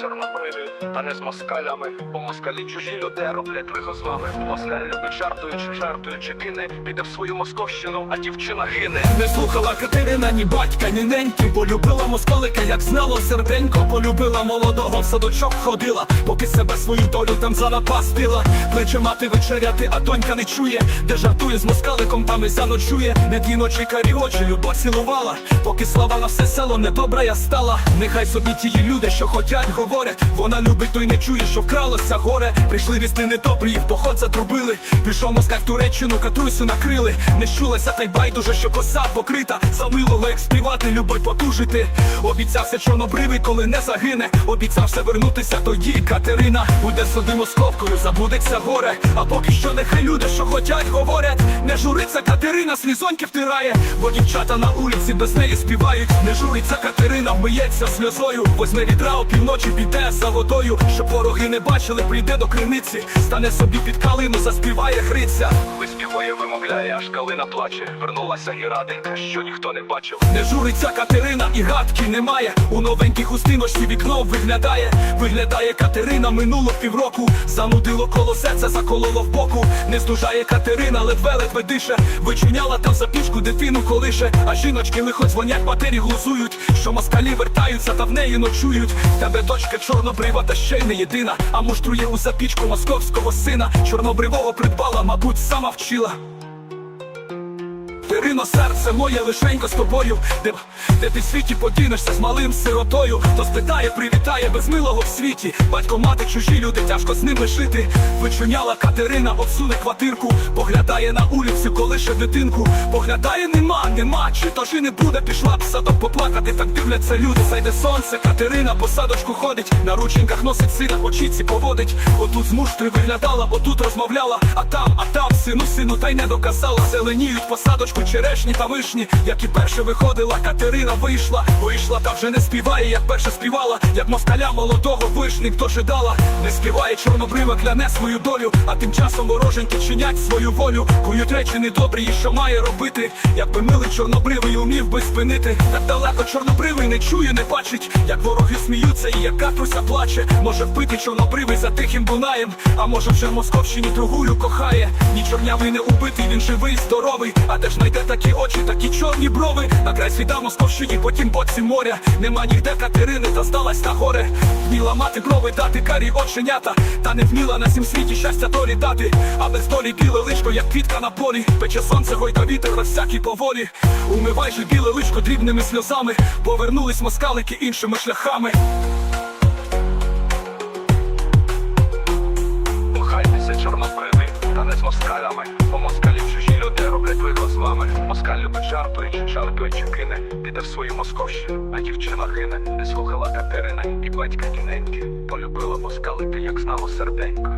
чорнобриві, та не з москалями, бо москалі чужі люди роблять лихо з вами. Москаль любить жартуючи, жартуючи кине, піде в свою московщину, а дівчина гине. Не слухала Катерина ні батька, ні неньки. Полюбила москалика, як знало серденько. Полюбила молодого, в садочок ходила. Поки себе свою долю там занапастила Кличе мати вечеряти, а донька не чує. Де жартує з москаликом, там і заночує. Не дві ночі карі очі любов цілувала. Поки слава на все село недобра я стала. Нехай собі ті люди, що хотять, говорять. Вона любить, той не чує, що вкралося горе. Прийшли вісти недобрі, в поход затрубили. Пішов москаль Туреччину, катрусю накрили. Не щулася та й байдуже, що коса покрита. Замилого як співати, любить потужити. Обіцявся чорнобривий, коли не загине. Обіцявся вернутися тоді Катерина. Буде собі московкою, забудеться горе. А поки що нехай люди, що хотять, говорять. Не журиться Катерина, слізоньки втирає. Бо дівчата на улиці без неї співають. Не журиться Катерина, вмиється сльозою. Возьме відра опівночі, піде за водою Щоб вороги не бачили, прийде до криниці Стане собі під калину, заспіває Гриця Виспівує, вимовляє, аж калина плаче. Вернулася і раденька, що ніхто не бачив. Не журиться Катерина і гадки немає. У новенькій хустиночці вікно виглядає. Виглядає Катерина минуло півроку. Занудило коло серця, закололо в боку. Не здужає Катерина, ледве ледве дише. Вичиняла там за пічку дитину колише. А жіночки лихо дзвонять, матері глузують. Що москалі вертаються та в неї ночують. Тебе дочка чорнобрива, та ще й не єдина. А муштрує у запічку московського сина. Чорнобривого придбала, мабуть, сама вчила. 老 Катерино, серце моє лишенько з тобою, де, де ти в світі подінешся з малим сиротою, хто спитає, привітає без милого в світі. Батько, мати, чужі люди, тяжко з ними жити. Вичуняла Катерина, обсуне квартирку, поглядає на улицю, колише дитинку. Поглядає, нема, нема, чи то ж і не буде, пішла б в садок поплакати, так дивляться люди. Зайде сонце, Катерина по садочку ходить, на рученьках носить сина, очіці поводить. Отут з муштри виглядала, отут розмовляла, а там, а там, сину, сину, та й не доказала. Зеленіють по садочку черешні та вишні, як і перше виходила, Катерина вийшла, вийшла та вже не співає, як перше співала, як москаля молодого вишник дожидала. Не співає чорнобрива, кляне свою долю, а тим часом вороженьки чинять свою волю. Кують речі недобрі, і що має робити, якби милий чорнобривий умів би спинити. Так далеко чорнобривий не чує, не бачить, як вороги сміються, і як катруся плаче. Може впити чорнобривий за тихим дунаєм, а може вже в Московщині другую кохає. Ні чорнявий не убитий, він живий, здоровий. А де ж знайде такі очі, такі чорні брови. На край світа Московщині, потім боці моря. Нема ніде Катерини, та здалась на горе. Вміла мати брови, дати карі оченята, та не вміла на сім світі щастя долі дати. А без долі біле личко, як квітка на полі. Пече сонце, гойда вітер, всякі поволі. Умивай же біле личко дрібними сльозами. Повернулись москалики іншими шляхами. Любить жартуючи, жартуючи кине, піде в свою московщину, а дівчина гине. Не слухала Катерина і батька кіненьки. Полюбила москалити, як знало серденько.